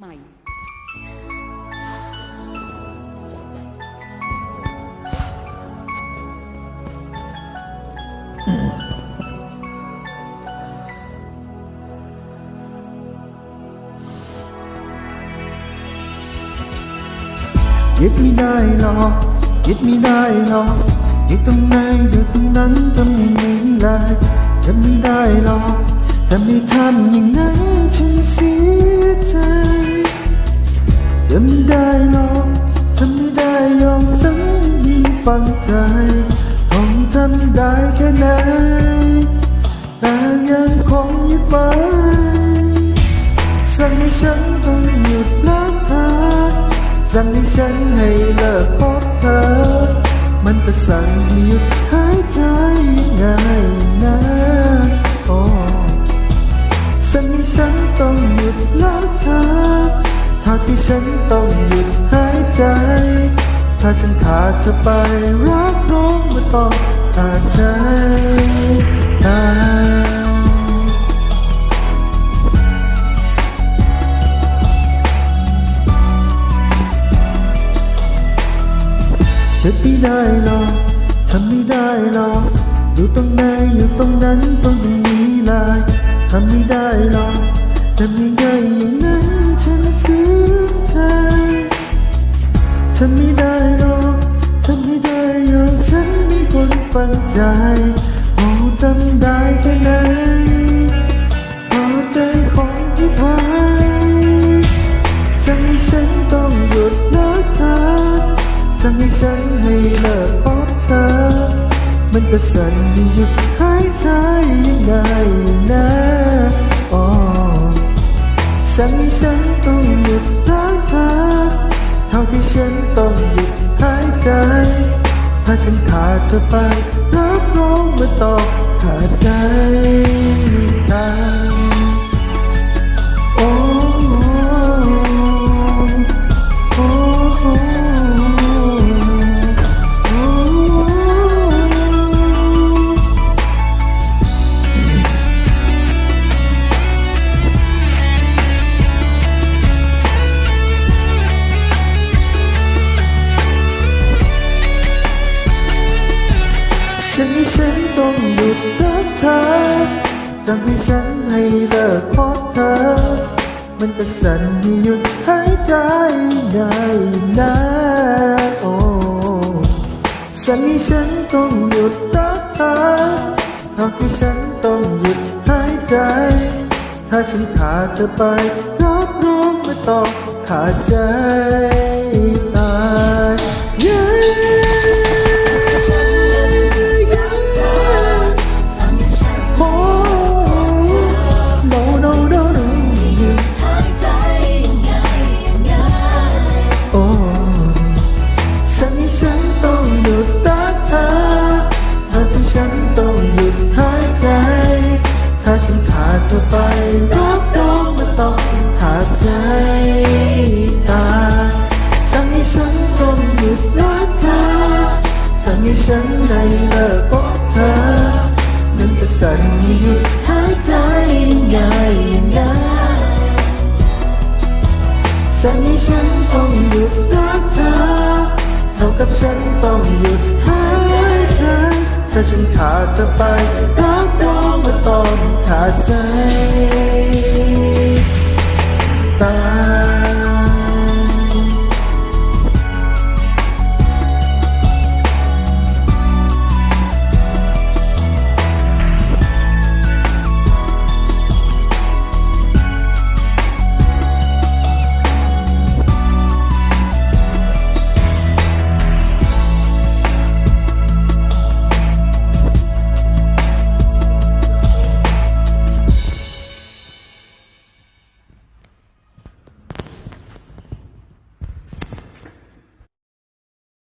ใหม่ยึดไม่ได้หรอกยึดไม่ได้หรอกอยู่ตรงไหนอยู่ตรงนั้นทำอย่างนี้เลยจะไม่ได้หรอกถ้าไม่ทำอย่างนั้นฉันเสียใจ จะไม่ได้หรอกทำไม่ได้ยอมทั้งมีฟังใจผมทำได้แค่ไหนแต่ยังคงยึดไว้สั่งให้ฉันต้องหยุดรักเธอสั่งให้ฉันให้เลิกพบเธอ มันก็สั่งให้หยุดหายใจง่ายนะโอ้สั่งให้ฉันต้องหยุดรักเธอเท่า ฉันต้องหยุดหายใจ ถ้าฉันขาดเธอไปรักน้องไม่ต้องขาดใจตายจะไม่ได้หรอกทำไม่ได้หรอกอยู่ตรงไหนอยู่ตรงนั้นต้องอย่างนี้เลยทำไม่ได้หรอกทำยังไงอย่าง มันก็สั่นหยุดหายใจยังไงนะอ๋อสั่งให้ฉันต้องหยุดรักเธอเท่าที่ฉันต้องหยุดหายใจ ถ้าฉันขาดเธอไปรับรองมาต้องขาดใจ สั่งให้ฉันให้เลิกพบเธอ มันก็สั่นให้หยุดหายใจได้นะโอ้สั่งให้ฉันต้องหยุดรักเธอท่าที่ฉันต้องหยุดหายใจ ถ้าฉันขาดเธอไปรับรองไม่ต้องขาดใจาดเธอไปรับรองม่ต้องขาดใจตาสั่งให้ฉันต้องหยุดรักเธอสั่งให้ฉันได้เลิกพบเธอมันก็สั่นให้หยุดหายใจง่ายนสั่งให้ฉันต้องหยุดรักเธอเท่ากับฉันต้องหยุดหาย ถ้าฉันขาดเธอไปรับรองว่าต้องขาดใจตาย